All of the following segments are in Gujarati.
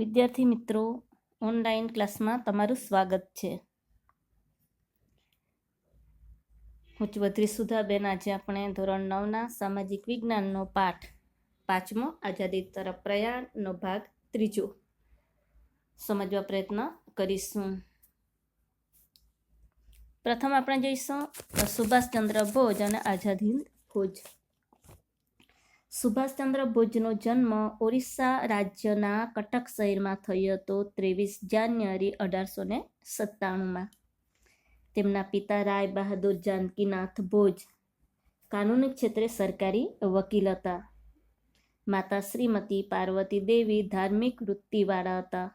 વિદ્યાર્થી મિત્રો, ઓનલાઈન ક્લાસમાં તમારું સ્વાગત છે. હું ચૌધરી સુધાબેન. આજે આપણે ધોરણ નવના સામાજિક વિજ્ઞાનનો પાઠ પાંચમો આઝાદી તરફ પ્રયાણનો ભાગ ત્રીજો સમજવા પ્રયત્ન કરીશું. પ્રથમ આપણે જોઈશું સુભાષચંદ્ર બોઝ અને આઝાદ હિંદ ફોજ. સુભાષચંદ્ર બોઝનો જન્મ ઓરિસ્સા રાજ્યના કટક શહેરમાં થયો હતો ત્રેવીસ જાન્યુઆરી અઢારસો ને સત્તાણુંમાં. તેમના પિતા રાય બહાદુર જાનકીનાથ બોઝ કાનૂની ક્ષેત્રે સરકારી વકીલ હતા. માતા શ્રીમતી પાર્વતી દેવી ધાર્મિક વૃત્તિવાળા હતા.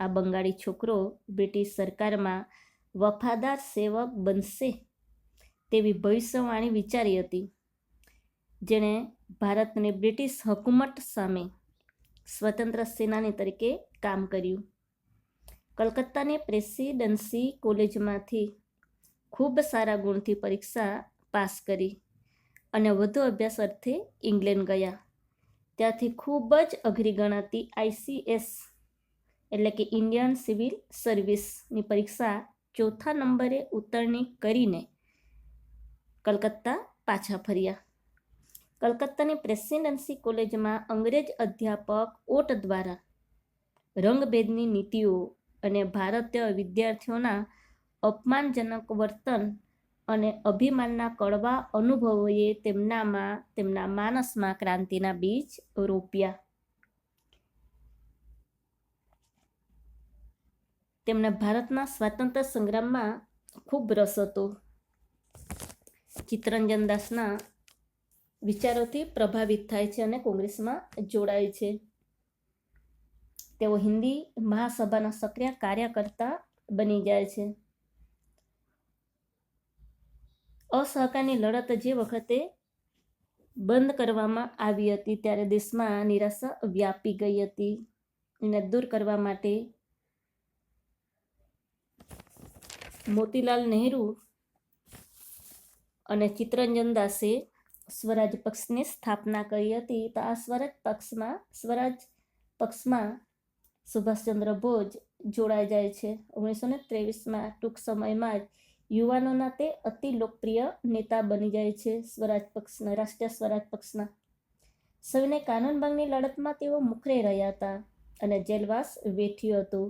આ બંગાળી છોકરો બ્રિટિશ સરકારમાં વફાદાર સેવક બનશે તેવી ભવિષ્યવાણી વિચારી હતી. જેણે ભારતને બ્રિટિશ હકુમત સામે સ્વતંત્ર સેનાની તરીકે કામ કર્યું. કલકત્તાની પ્રેસિડેન્સી કોલેજમાંથી ખૂબ સારા ગુણથી પરીક્ષા પાસ કરી અને વધુ અભ્યાસ અર્થે ઇંગ્લેન્ડ ગયા. ત્યાંથી ખૂબ જ અઘરી ગણાતી આઈસીએસ એટલે કે ઇન્ડિયન સિવિલ સર્વિસની પરીક્ષા ચોથા નંબરે ઉતરણી કરીને કલકત્તા પાછા ફર્યા. કલકત્તાની પ્રેસિડેન્સી કોલેજમાં અંગ્રેજ અધ્યાપક ઓટ દ્વારા રંગભેદની નીતિઓ અને ભારતીય વિદ્યાર્થીઓના અપમાનજનક વર્તન અને અભિમાનના કડવા અનુભવોએ તેમનામાં, તેમના માનસમાં ક્રાંતિના બીજ રોપ્યા. તેમને ભારતના સ્વાતંત્ર્ય સંગ્રામમાં ખૂબ રસ હતો. ચિત્તરંજન દાસના વિચારોથી પ્રભાવિત થાય છે અને કોંગ્રેસમાં જોડાય છે. તેઓ હિન્દી મહાસભાના સક્રિય કાર્યકર્તા બની જાય છે. અસહકારની લડત જે વખતે બંધ કરવામાં આવી હતી ત્યારે દેશમાં નિરાશા વ્યાપી ગઈ હતી એને દૂર કરવા માટે મોતીલાલ નહેરુ અને ચિત્તરંજન દાસે સ્વરાજ પક્ષની સ્થાપના કરી હતી. તો આ સ્વરાજ પક્ષમાં સ્વરાજ પક્ષમાં સુભાષચંદ્ર બોઝ જોડાઈ જાય છે. ઓગણીસો ને ત્રેવીસમાં ટૂંક સમયમાં જ યુવાનોના તે અતિ લોકપ્રિય નેતા બની જાય છે સ્વરાજ પક્ષના, રાષ્ટ્રીય સ્વરાજ પક્ષના. સૌને કાનૂન ભંગની લડતમાં તેઓ મુખરે રહ્યા હતા અને જેલવાસ વેઠ્યું હતું.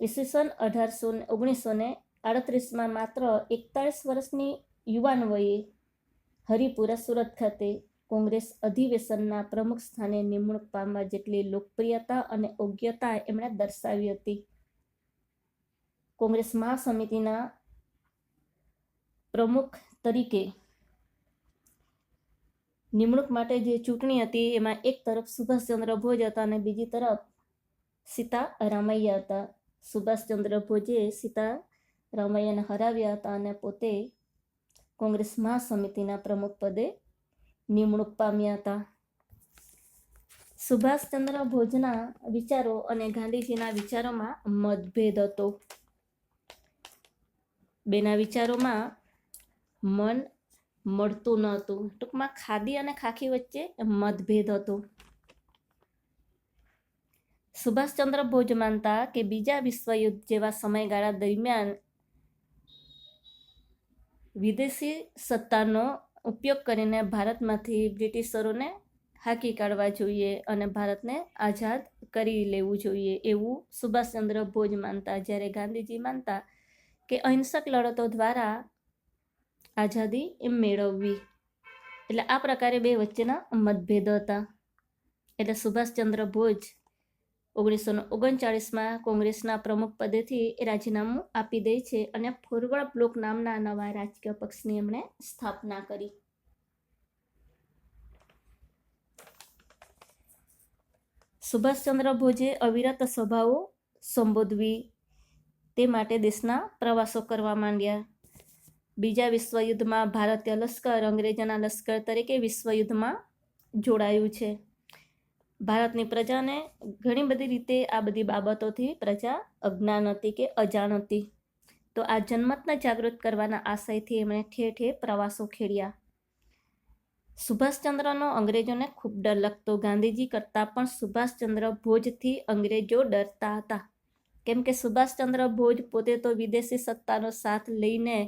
ઈસવીસન અઢારસો ઓગણીસો ને આડત્રીસમાં માત્ર એકતાળીસ વર્ષની યુવાન વયે હરિપુરા સુરત ખાતે કોંગ્રેસ અધિવેશનના પ્રમુખ સ્થાને નિમણૂક પામવા જેટલી લોકપ્રિયતા અને યોગ્યતા એમણે દર્શાવી હતી. કોંગ્રેસ મહાસમિતિના પ્રમુખ તરીકે નિમણૂક માટે જે ચૂંટણી હતી એમાં એક તરફ સુભાષચંદ્ર ભોજ હતા અને બીજી તરફ સીતા રામૈયા હતા. સુભાષચંદ્ર ભોજે સીતા રામૈયાને હરાવ્યા હતા અને પોતે કોંગ્રેસ મહાસમિતિના પ્રમુખ પદે નિમણૂક પામ્યા હતા. સુભાષચંદ્ર ભોજના વિચારો અને ગાંધીજીના વિચારોમાં મતભેદ હતો. બેના વિચારોમાં મન મળતું ન હતું ટૂંકમાં ખાદી અને ખાખી વચ્ચે મતભેદ હતો. સુભાષચંદ્ર ભોજ માનતા કે બીજા વિશ્વયુદ્ધ જેવા સમયગાળા દરમિયાન વિદેશી સત્તાનો ઉપયોગ કરીને ભારતમાંથી બ્રિટિશરોને હાકી કાઢવા જોઈએ અને ભારતને આઝાદ કરી લેવું જોઈએ એવું સુભાષચંદ્ર ભોજ માનતા. જ્યારે ગાંધીજી માનતા કે અહિંસક લડતો દ્વારા આઝાદી મેળવવી. એટલે આ પ્રકારે બે વચ્ચેના મતભેદ હતા. એટલે સુભાષચંદ્ર ભોજ ઓગણીસો ઓગણચાળીસમાં કોંગ્રેસના પ્રમુખ પદેથી રાજીનામું આપી દે છે અને ફોરવર્ડ બ્લોક નામના નવા રાજકીય પક્ષની એમણે સ્થાપના કરી. સુભાષચંદ્ર બોઝે અવિરત સભાઓ સંબોધવી તે માટે દેશના પ્રવાસો કરવા માંડ્યા. બીજા વિશ્વયુદ્ધમાં ભારતીય લશ્કર અંગ્રેજોના લશ્કર તરીકે વિશ્વયુદ્ધમાં જોડાયું છે. ભારતની પ્રજાને ઘણી બધી રીતે આ બધી બાબતોથી પ્રજા અજ્ઞાન હતી કે અજાણ હતી. તો આ જન્મતને જાગૃત કરવાના આશયથી એમણે ઠેર ઠેર પ્રવાસો ખેડ્યા. સુભાષચંદ્રનો અંગ્રેજોને ખૂબ ડર લાગતો. ગાંધીજી કરતાં પણ સુભાષચંદ્ર ભોજથી અંગ્રેજો ડરતા હતા. કેમ કે સુભાષચંદ્ર ભોજ પોતે તો વિદેશી સત્તાનો સાથ લઈને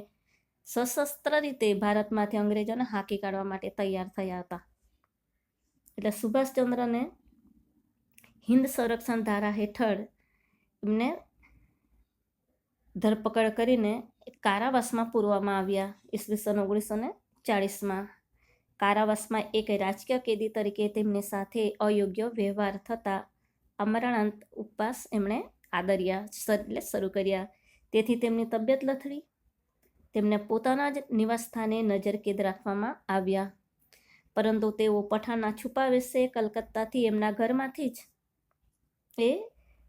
સશસ્ત્ર રીતે ભારતમાંથી અંગ્રેજોને હાંકી કાઢવા માટે તૈયાર થયા હતા. એટલે સુભાષચંદ્રને હિન્દ સંરક્ષણ ધારા હેઠળ એમને ધરપકડ કરીને કારાવાસમાં પૂરવામાં આવ્યા. ઈસવીસન ઓગણીસો ને ચાળીસમાં. કારાવાસમાં એક રાજકીય કેદી તરીકે તેમની સાથે અયોગ્ય વ્યવહાર થતાં અમરણાંત ઉપવાસ એમણે આદર્યા એટલે શરૂ કર્યા. તેથી તેમની તબિયત લથડી. તેમને પોતાના જ નિવાસસ્થાને નજરકેદ રાખવામાં આવ્યા. પરંતુ તેઓ પઠાણના છુપાવેશે કલકત્તાથી એમના ઘરમાંથી જ એ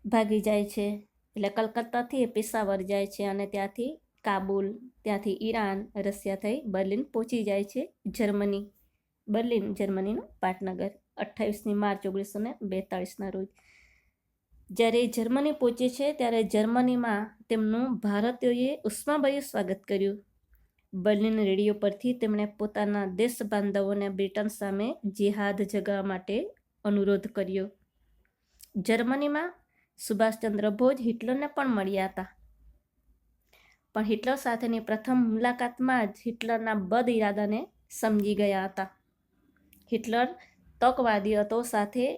ભાગી જાય છે. એટલે કલકત્તાથી એ પેશાવર જાય છે અને ત્યાંથી કાબુલ, ત્યાંથી ઈરાન, રશિયા થઈ બર્લિન પહોંચી જાય છે જર્મની. બર્લિન જર્મનીનું પાટનગર, અઠ્ઠાવીસમી માર્ચ ઓગણીસો ને બેતાળીસના રોજ. જ્યારે જર્મની પહોંચે છે ત્યારે જર્મનીમાં તેમનું ભારતીયોએ ઉષ્માભાઈએ સ્વાગત કર્યું. બર્લિન રેડિયો પરથી તેમણે પોતાના દેશ બાંધવોને બ્રિટન સામે જેહાદ જગાવવા માટે અનુરોધ કર્યો. જર્મનીમાં સુભાષચંદ્ર બોઝ હિટલરને પણ મળ્યા હતા. પણ હિટલર સાથેની પ્રથમ મુલાકાતમાં જ હિટલરના બદ ઇરાદાને સમજી ગયા હતા. હિટલર તકવાદી હતો સાથે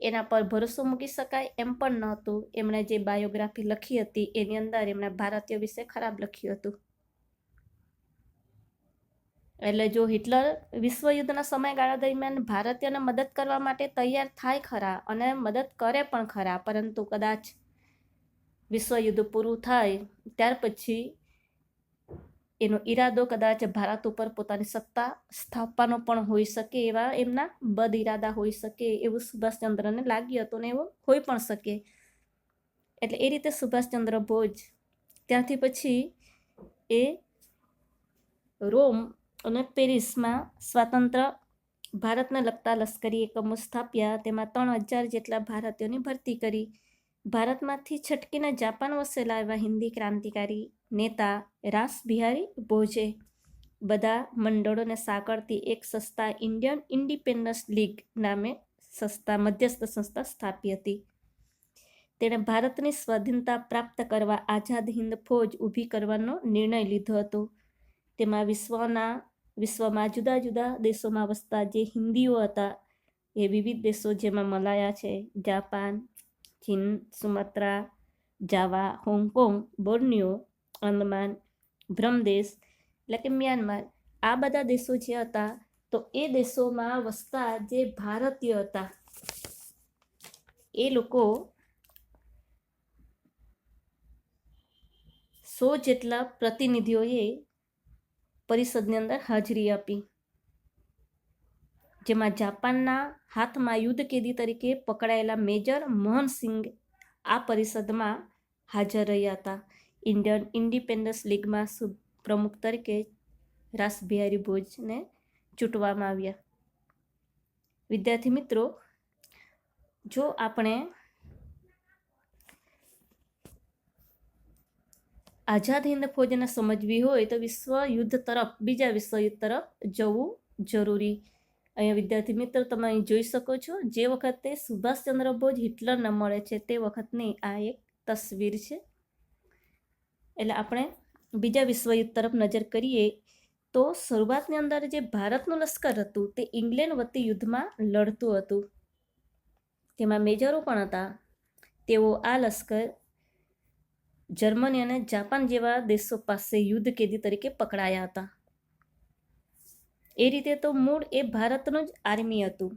એના પર ભરોસો મૂકી શકાય એમ પણ નહોતું. એમણે જે બાયોગ્રાફી લખી હતી એની અંદર એમણે ભારતીય વિશે ખરાબ લખ્યું હતું. એટલે જો હિટલર વિશ્વયુદ્ધના સમયગાળા દરમિયાન ભારતીયોને મદદ કરવા માટે તૈયાર થાય ખરા અને મદદ કરે પણ ખરા, પરંતુ કદાચ વિશ્વયુદ્ધ પૂરું થાય ત્યાર પછી એનો ઈરાદો કદાચ ભારત ઉપર પોતાની સત્તા સ્થાપવાનો પણ હોઈ શકે એવા એમના બદ ઈરાદા હોઈ શકે એવું સુભાષચંદ્રને લાગ્યું હતું ને એવું હોઈ પણ શકે. એટલે એ રીતે સુભાષચંદ્ર બોઝ ત્યાંથી પછી એ રોમ અને પેરિસમાં સ્વાતંત્ર ભારતને લગતા લશ્કરી એકમો સ્થાપ્યા. તેમાં ત્રણ હજાર જેટલા ભારતીયોની ભરતી કરી. ભારતમાંથી છટકીને જાપાન વસેલા એવા હિન્દી ક્રાંતિકારી નેતા રાસ બિહારી ભોજે. બધા મંડળોને સાંકળતી એક સંસ્થા ઇન્ડિયન ઇન્ડિપેન્ડન્સ લીગ નામે સંસ્થા, મધ્યસ્થ સંસ્થા સ્થાપી હતી. તેણે ભારતની સ્વાધીનતા પ્રાપ્ત કરવા આઝાદ હિન્દ ફૌજ ઊભી કરવાનો નિર્ણય લીધો હતો. તેમાં વિશ્વના વિશ્વમાં જુદા જુદા દેશોમાં વસતા જે હિન્દીઓ હતા, એ વિવિધ દેશો જેમાં મલાયા છે. જાપાન, ચીન, સુમાત્રા, જાવા, હોંગકોંગ, બોર્નિયો અંદમાન બ્રહ્મદેશ એટલે કે મ્યાનમાર આ બધા દેશો જે હતા, તો એ દેશોમાં વસતા જે ભારતીય હતા, એ લોકો સો જેટલા પ્રતિનિધિઓએ પરિષદની અંદર હાજરી આપી. જેમાં જાપાનના હાથમાં યુદ્ધ કેદી તરીકે પકડાયેલા મેજર મોહનસિંહ આ પરિષદમાં હાજર રહ્યા હતા. ઇન્ડિયન ઇન્ડિપેન્ડન્સ લીગમાં પ્રમુખ તરીકે રાસબિહારી ભોજને ચૂંટવામાં આવ્યા. વિદ્યાર્થી મિત્રો, જો આપણે આઝાદ હિંદ ફોજને સમજવી હોય તો વિશ્વ યુદ્ધ તરફ, બીજા વિશ્વયુદ્ધ તરફ જવું જરૂરી. અહીંયા વિદ્યાર્થી મિત્રો, તમે અહીં જોઈ શકો છો, જે વખતે સુભાષચંદ્ર બોઝ હિટલરને મળે છે, તે વખતની આ એક તસવીર છે. એટલે આપણે બીજા વિશ્વયુદ્ધ તરફ નજર કરીએ, તો શરૂઆતની અંદર જે ભારતનું લશ્કર હતું, તે ઇંગ્લેન્ડ વતી યુદ્ધમાં લડતું હતું. તેમાં મેજરો પણ હતા. તેઓ આ લશ્કર જર્મની અને જાપાન જેવા દેશો પાસે યુદ્ધ કેદી તરીકે પકડાયા હતા. એ રીતે તો મૂળ એ ભારતનું જ આર્મી હતું.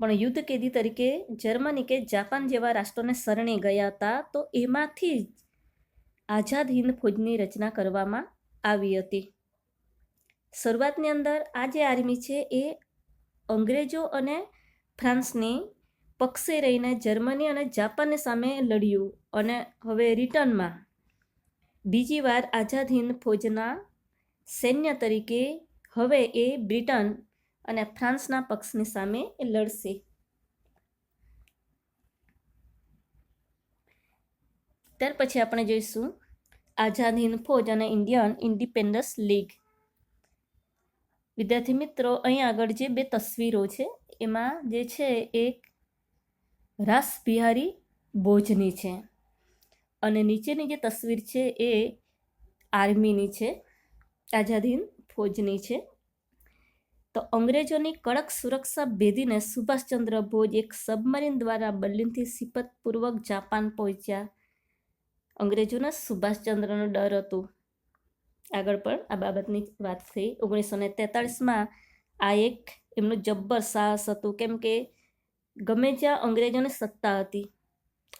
પણ યુદ્ધ કેદી તરીકે જર્મની કે જાપાન જેવા રાષ્ટ્રોને શરણે ગયા હતા તો એમાંથી જ આઝાદ હિન્દ ફૌજની રચના કરવામાં આવી હતી. શરૂઆતની અંદર આ જે આર્મી છે એ અંગ્રેજો અને ફ્રાન્સની પક્ષે રહીને જર્મની અને જાપાનની સામે લડ્યું. અને હવે રિટર્નમાં. બીજી વાર આઝાદ હિન્દ ફોજના સૈન્ય તરીકે હવે એ બ્રિટન અને ફ્રાન્સના પક્ષની સામે લડશે. ત્યાર પછી આપણે જોઈશું આઝાદ હિન્દ ફોજ અને ઇન્ડિયન ઇન્ડિપેન્ડન્સ લીગ. વિદ્યાર્થી મિત્રો, અહીં આગળ જે બે તસવીરો છે, એમાં જે છે એક રાસ બિહારી ભોજની છે. અને નીચેની જે તસવીર છે એ આર્મીની છે આઝાદ હિંદ ફૌજની છે. તો અંગ્રેજોની કડક સુરક્ષા ભેદીને સુભાષચંદ્ર બોઝ એક સબમરીન દ્વારા બર્લિનથી સિપતપૂર્વક જાપાન પહોંચ્યા. અંગ્રેજોને સુભાષચંદ્રનો ડર હતો. આગળ પણ આ બાબતની વાત થઈ. ઓગણીસો ને તેતાળીસમાં આ એક એમનું જબ્બર સાહસ હતું. કેમ કે ગમે જ્યાં અંગ્રેજોને સત્તા હતી.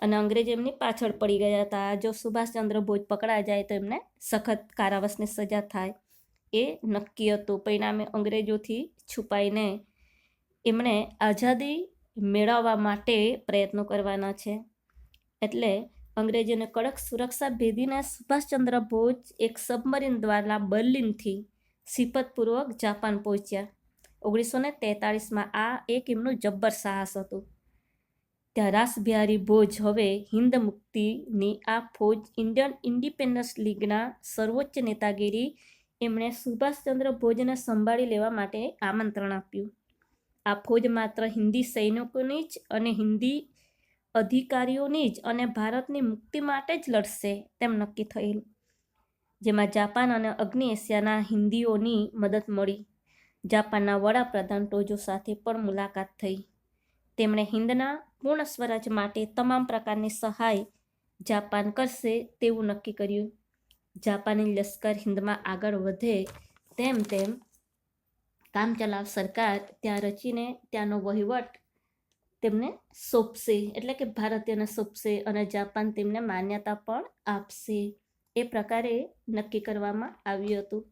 અને અંગ્રેજ એમની પાછળ પડી ગયા હતા. જો સુભાષચંદ્ર બોઝ પકડાઈ જાય તો એમને સખત કારાવાસની સજા થાય. એ નક્કી હતું. પરિણામે અંગ્રેજોથી છુપાઈને એમણે આઝાદી મેળવવા માટે પ્રયત્નો કરવાના છે. એટલે અંગ્રેજોને કડક સુરક્ષા ભેદીને સુભાષચંદ્ર બોઝ એક સબમરીન દ્વારા બર્લિનથી સિપતપૂર્વક જાપાન પહોંચ્યા. ઓગણીસો ને તેતાળીસમાં આ એક એમનું જબ્બર સાહસ હતું. ત્યાં રાસબિહારી ભોજ. હવે હિન્દ મુક્તિની આ ફોજ ઇન્ડિયન ઇન્ડિપેન્ડન્સ લીગના સર્વોચ્ચ નેતાગીરી એમણે સુભાષચંદ્ર ભોજને સંભાળી લેવા માટે આમંત્રણ આપ્યું. આ ફોજ માત્ર હિન્દી સૈનિકોની જ અને હિન્દી અધિકારીઓની જ અને ભારતની મુક્તિ માટે જ લડશે તેમ નક્કી થયેલું. જેમાં જાપાન અને અગ્નિ એશિયાના હિન્દીઓની મદદ મળી. જાપાનના વડાપ્રધાન ટોજો સાથે પણ મુલાકાત થઈ. તેમણે હિન્દના પૂર્ણ સ્વરાજ માટે તમામ પ્રકારની સહાય જાપાન કરશે તેવું નક્કી કર્યું. જાપાની લશ્કર હિન્દમાં આગળ વધે તેમ તેમ કામચલાવ સરકાર ત્યાં રચીને ત્યાંનો વહીવટ તેમને સોંપશે, એટલે કે ભારતીયને સોંપશે અને જાપાન તેમને માન્યતા પણ આપશે. એ પ્રકારે નક્કી કરવામાં આવ્યું હતું.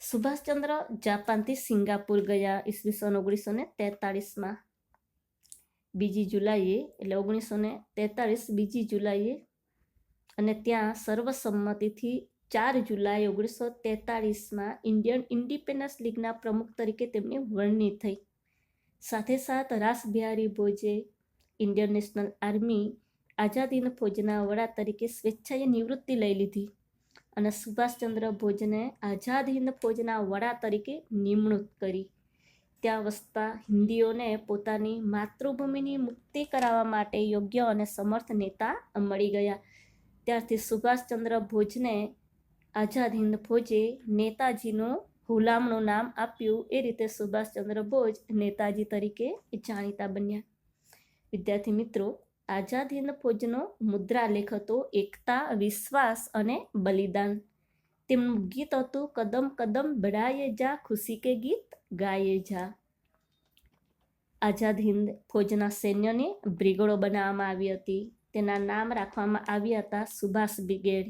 સુભાષચંદ્ર જાપાનથી સિંગાપુર ગયા ઈસવીસન ઓગણીસો ને તેતાળીસમાં. બીજી જુલાઈએ, એટલે ઓગણીસો ને તેતાળીસ બીજી જુલાઈએ, અને ત્યાં સર્વસંમતિથી ચાર જુલાઈ ઓગણીસો તેતાળીસમાં ઇન્ડિયન ઇન્ડિપેન્ડન્સ લીગના પ્રમુખ તરીકે તેમની વરણી થઈ. સાથે સાથ રાસબિહારી ભોજે, ઇન્ડિયન નેશનલ આર્મી આઝાદીના ફોજના વડા તરીકે સ્વેચ્છાએ નિવૃત્તિ લઈ લીધી અને સુભાષચંદ્ર ભોજને આઝાદ હિંદ ફોજના વડા તરીકે નિમણૂક કરી. ત્યાં વસતા હિન્દીઓને પોતાની માતૃભૂમિની મુક્તિ કરાવવા માટે યોગ્ય અને સમર્થ નેતા મળી ગયા. ત્યારથી સુભાષચંદ્ર ભોજને આઝાદ હિન્દ ફોજે નેતાજીનું હુલામણું નામ આપ્યું. એ રીતે સુભાષચંદ્ર બોઝ નેતાજી તરીકે જાણીતા બન્યા. વિદ્યાર્થી મિત્રો, આઝાદ હિન્દ ફોજનો મુદ્રાલેખ હતો એકતા, વિશ્વાસ અને બલિદાન. તેમનું ગીત હતું, કદમ કદમ બઢાયે જા, ખુશી કે ગીત ગાયે જા. આઝાદ હિન્દ ફૌજના સૈન્યને બ્રિગેડો બનાવવામાં આવી હતી. તેના નામ રાખવામાં આવ્યા હતા Subhash brigade,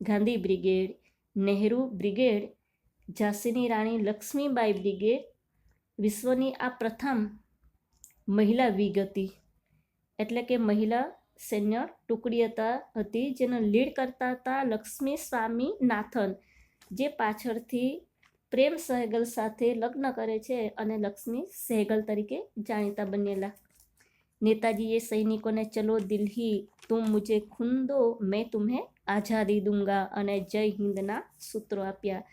Gandhi brigade, Nehru brigade, ઝાંસીની રાણી લક્ષ્મીબાઈ બ્રિગેડ, વિશ્વની આ પ્રથમ મહિલા વિગ એટલે કે મહિલા સૈન્ય ટુકડી હતા હતી જેને લીડ કરતા હતા લક્ષ્મી સ્વામી નાથન જે પાછળથી પ્રેમ સહેગલ સાથે લગ્ન કરે છે અને લક્ષ્મી સહેગલ તરીકે જાણીતા બનેલા નેતાજીએ સૈનિકોને ચલો દિલ્હી તું મુજે ખૂન દો મેં તુમ્હે આઝાદી દૂંગા અને જય હિન્દના સૂત્રો આપ્યા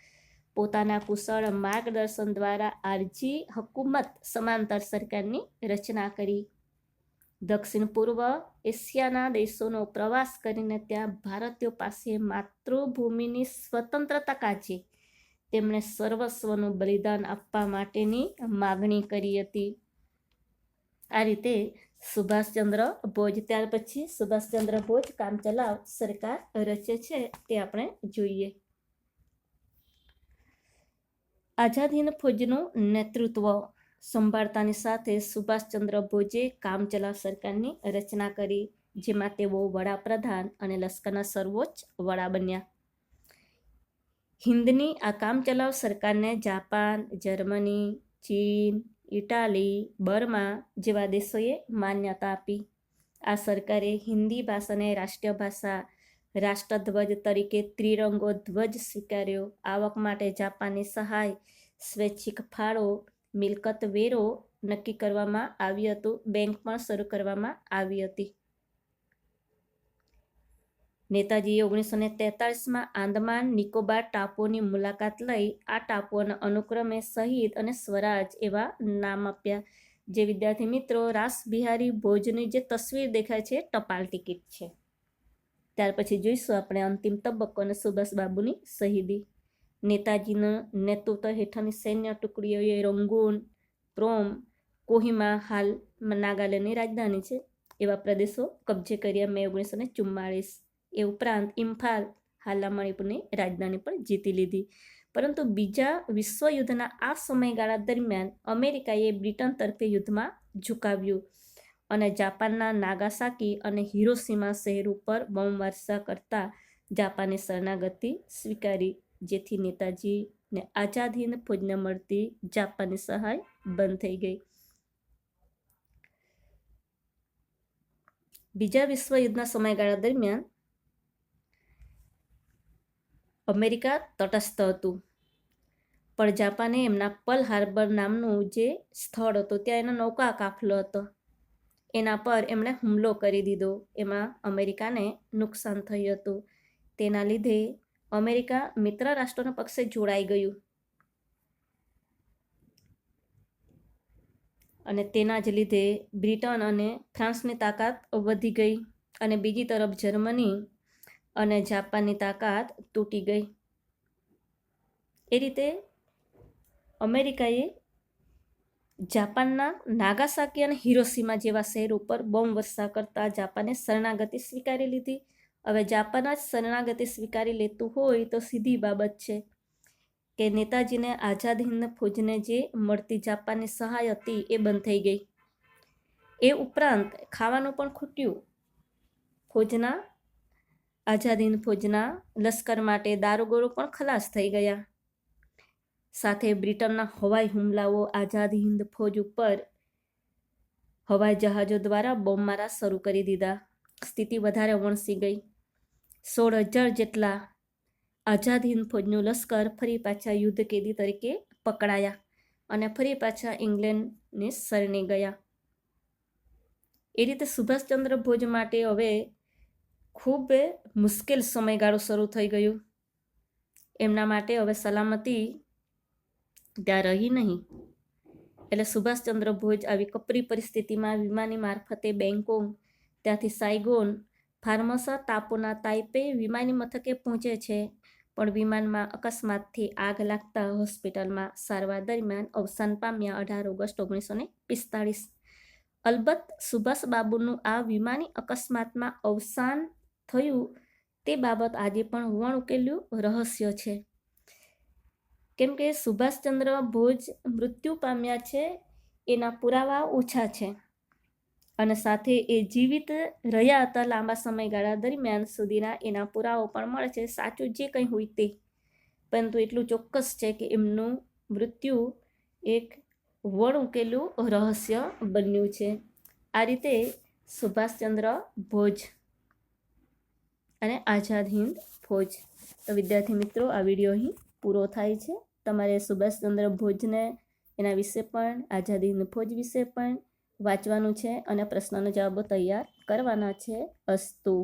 પોતાના કુશળ માર્ગદર્શન દ્વારા આરજી હકુમત સમાંતર સરકારની રચના કરી દક્ષિણ પૂર્વ એશિયાના દેશોનો પ્રવાસ કરીને ત્યાં ભારતીયો પાસે માતૃભૂમિની સ્વતંત્રતા કાચી તેમણે સર્વસ્વનું બલિદાન આપવા માટેની માગણી કરી હતી. આ રીતે સુભાષચંદ્ર બોઝ ત્યાર પછી સુભાષચંદ્ર બોઝ કામ ચલાવ સરકાર રચે છે તે આપણે જોઈએ. આઝાદ હિંદ ફોજનું નેતૃત્વ સંભાળતાની સાથે સુભાષચંદ્ર બોઝે કામચલાઉ સરકારની રચના કરી, જેમાં તેઓ વડાપ્રધાન અને લશ્કરના સર્વોચ્ચ વડા બન્યા. હિન્દની આ કામચલાઉ સરકારને જાપાન, જર્મની, ચીન, ઇટાલી, બર્મા જેવા દેશોએ માન્યતા આપી. આ સરકારે હિન્દી ભાષાને રાષ્ટ્રીય ભાષા, રાષ્ટ્રધ્વજ તરીકે ત્રિરંગો ધ્વજ સ્વીકાર્યો. આવક માટે જાપાનની સહાય, સ્વૈચ્છિક ફાળો મિલકત વેરો નક્કી કરવામાં આવ્યું હતું. બેંક પણ શરૂ કરવામાં આવી હતી. નેતાજીએ ઓગણીસો ને તેતાળીસમાં આંદમાન નિકોબાર ટાપુઓની મુલાકાત લઈ આ ટાપુઓના અનુક્રમે શહીદ અને સ્વરાજ એવા નામ આપ્યા. જે વિદ્યાર્થી મિત્રો, રાસબિહારી ભોજની જે તસવીર દેખાય છે, ટપાલ ટિકિટ છે. ત્યાર પછી જોઈશું આપણે અંતિમ તબક્કો અને સુભાષ બાબુની શહીદી. નેતાજીના નેતૃત્વ હેઠળની સૈન્ય ટુકડીઓએ રંગૂન પ્રોમ કોહિમા હાલ નાગાલેન્ડની રાજધાની છે. એવા પ્રદેશો કબજે કર્યા મે ઓગણીસો ને ચુમ્માળીસ. એ ઉપરાંત ઇમ્ફાલ હાલના મણિપુરની રાજધાની પણ જીતી લીધી. પરંતુ બીજા વિશ્વયુદ્ધના આ સમયગાળા દરમિયાન અમેરિકાએ બ્રિટન તરફે યુદ્ધમાં ઝુકાવ્યું અને જાપાનના નાગાસાકી અને હિરોસીમા શહેર ઉપર બોમ્બ વર્ષા કરતા જાપાની શરણાગતિ સ્વીકારી. જેથી નેતાજીને આઝાદીને ફૌજને મળતી જાપાની સહાય બંધ થઈ ગઈ. બીજા વિશ્વયુદ્ધના સમયગાળા દરમિયાન અમેરિકા તટસ્થ હતું. પણ જાપાને એમના પલ હાર્બર નામનું જે સ્થળ હતું, ત્યાં એનો નૌકા કાફલો હતો. એના પર એમણે હુમલો કરી દીધો. એમાં અમેરિકાને નુકસાન થયું હતું. તેના લીધે અમેરિકા મિત્ર રાષ્ટ્રોના પક્ષે જોડાઈ ગયું. અને તેના જ લીધે બ્રિટન અને ફ્રાન્સની તાકાત વધી ગઈ અને બીજી તરફ જર્મની અને જાપાનની તાકાત તૂટી ગઈ. એ રીતે અમેરિકાએ જાપાનના નાગાસાકી અને હિરોસીમા જેવા શહેર ઉપર બોમ્બ વર્ષા કરતા જાપાને શરણાગતિ સ્વીકારી લીધી હવે જાપાન જ શરણાગતિ સ્વીકારી લેતું હોય તો સીધી બાબત છે કે નેતાજીને આઝાદ હિંદ ફૌજને જે મળતી જાપાનની સહાય હતી એ બંધ થઈ ગઈ. એ ઉપરાંત ખાવાનું પણ ખૂટ્યું. ફૌજના, આઝાદ હિંદ ફૌજના લશ્કર માટે દારૂગોળો પણ ખલાસ થઈ ગયા. સાથે બ્રિટનના હવાઈ હુમલાઓ આઝાદ હિંદ ફૌજ ઉપર હવાઈ જહાજો દ્વારા બોમ્બમારા શરૂ કરી દીધા. સ્થિતિ વધારે વણસી ગઈ. સોળ હજાર જેટલા આઝાદ હિંદ ફોજનું લશ્કર ફરી પાછા યુદ્ધ કેદી તરીકે પકડાયા અને ફરી પાછા ઇંગ્લેન્ડને શરણે ગયા. એ રીતે સુભાષચંદ્ર ભોજ માટે હવે ખૂબ મુશ્કેલ સમયગાળો શરૂ થઈ ગયું. એમના માટે હવે સલામતી ત્યાં રહી નહીં. એટલે સુભાષચંદ્ર ભોજ આવી કપરી પરિસ્થિતિમાં વિમાની મારફતે બેંગકોંગ ત્યાંથી સાયગોન ફાર્મસા ટાપુના તાઇપે વિમાની મથકે પહોંચે છે, પણ વિમાનમાં અકસ્માતથી આગ લાગતા હોસ્પિટલમાં સારવાર દરમિયાન અવસાન પામ્યા અઢાર ઓગસ્ટ ઓગણીસો ને પિસ્તાળીસ. અલબત્ત, સુભાષ બાબુનું આ વિમાની અકસ્માતમાં અવસાન થયું તે બાબત આજે પણ વણ ઉકેલ્યું રહસ્ય છે. કેમ કે સુભાષચંદ્ર ભોજ મૃત્યુ પામ્યા છે, એના પુરાવા ઓછા છે. અને સાથે એ જીવિત રહ્યા હતા લાંબા સમયગાળા દરમિયાન સુધીના એના પુરાવો પણ મળે છે. સાચું જે કંઈ હોય તે. પરંતુ એટલું ચોક્કસ છે કે એમનું મૃત્યુ એક વણ ઉકેલું રહસ્ય બન્યું છે. આ રીતે સુભાષચંદ્ર ભોજ અને આઝાદ હિન્દ ફોજ. તો વિદ્યાર્થી મિત્રો, આ વીડિયો અહીં પૂરો થાય છે. તમારે સુભાષચંદ્ર ભોજને એના વિશે પણ, આઝાદ હિંદ ફોજ વિશે પણ વાંચવાનું છે અને પ્રશ્નનો જવાબો તૈયાર કરવાના છે. અસ્તુ.